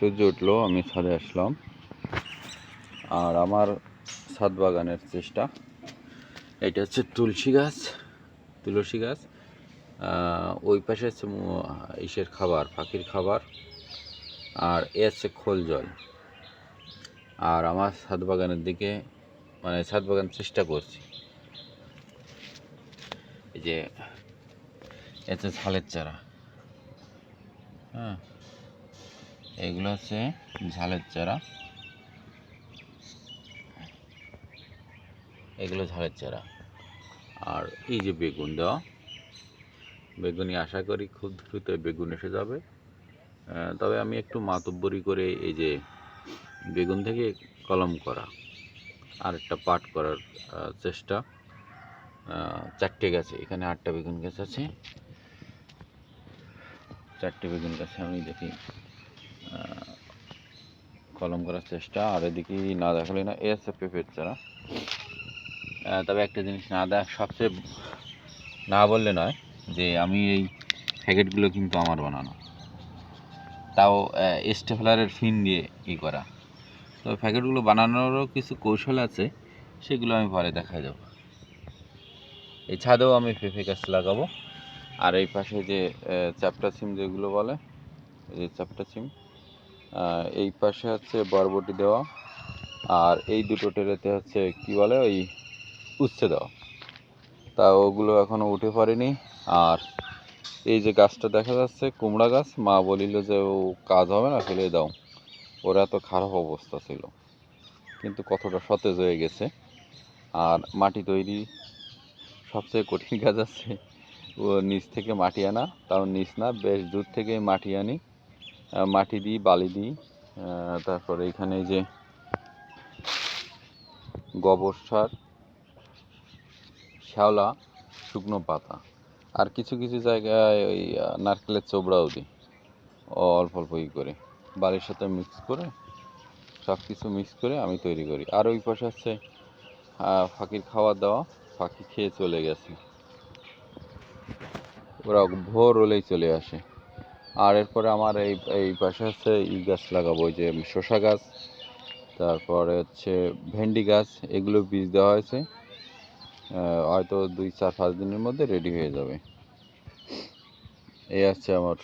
সূর্য উঠল, আমি ছাদে আসলাম। আর আমার ছাদ বাগানের চেষ্টা এটা হচ্ছে তুলসী গাছ তুলসী গাছ। ওই পাশে হচ্ছে ইসের খাবার, পাখির খাবার। আর এ হচ্ছে খোল জল। আর আমার ছাদ বাগানের দিকে মানে ছাদ বাগান চেষ্টা করছি। এই যে এ হচ্ছে ঝালের চারা। হ্যাঁ। এগুলো হচ্ছে ঝালের চারা। এগুলো ঝালের চারা। আর এই যে বেগুন দেওয়া বেগুনি আশা করি খুব দ্রুত বেগুন এসে যাবে। তবে আমি একটু মাতব্বরি করে এই যে বেগুন থেকে কলম করা আর একটা পাট করার চেষ্টা। চারটে গাছে, এখানে আটটা বেগুন গাছ আছে। চারটে বেগুন গাছে আমি দেখি। কলম করার চেষ্টা, আর এদিকে না দেখালে না এ আছে পেঁপের চারা তবে একটা জিনিস না দেখ, সবচেয়ে না বললে নয় যে আমি এই প্যাকেটগুলো কিন্তু আমার বানানো। তাও স্টেফলারের ফিন দিয়ে ই করা। তো প্যাকেটগুলো বানানোরও কিছু কৌশল আছে, সেগুলো আমি পরে দেখা যাব এই ছাদেও আমি পেঁপে গাছ লাগাবো। আর এই পাশে যে চাপটা সিম যেগুলো বলে, এই যে চাপটা সিম এই পাশে হচ্ছে বরবটি দেওয়া, আর এই দুটো টেরেতে হচ্ছে কি বলে ওই উচ্ছে দেওয়া। তা ওগুলো এখনও উঠে পড়েনি। আর এই যে গাছটা দেখা যাচ্ছে, কুমড়া গাছ, মা বলিল যে ও কাজ হবে না, ফেলে দাও। ওর এত খারাপ অবস্থা ছিল, কিন্তু কতটা সতেজ হয়ে গেছে। আর মাটি তৈরি, সবচেয়ে কঠিন কাজ আছে, ও নিচ থেকে মাটি আনা। তাও নিচ না, বেশ দূর থেকে মাটি আনি। মাটি দিই, বালি দিই। তারপরে এখানে যে গোবর সার, শ্যাওলা, শুকনো পাতা। আর কিছু কিছু জায়গায় ওই নারকেলের চোবড়াও দিই। অল্প অল্প ই করে। বালির সাথে মিক্স করে সব কিছু মিক্স করে আমি তৈরি করি। আর ওই পাশে হচ্ছে পাখির খাবার দেওয়া। পাখি খেয়ে চলে গেছে। ওরা ভোর হলেই চলে আসে। আর এরপরে আমার এই এই পাশে হচ্ছে ই গাছ লাগাবো, ওই যে শসা গাছ, তারপরে হচ্ছে ভেন্ডি গাছ, এগুলো বীজ দেওয়া হয়েছে। হয়তো দুই চার পাঁচ দিনের মধ্যে রেডি হয়ে যাবে। এই আছে আমার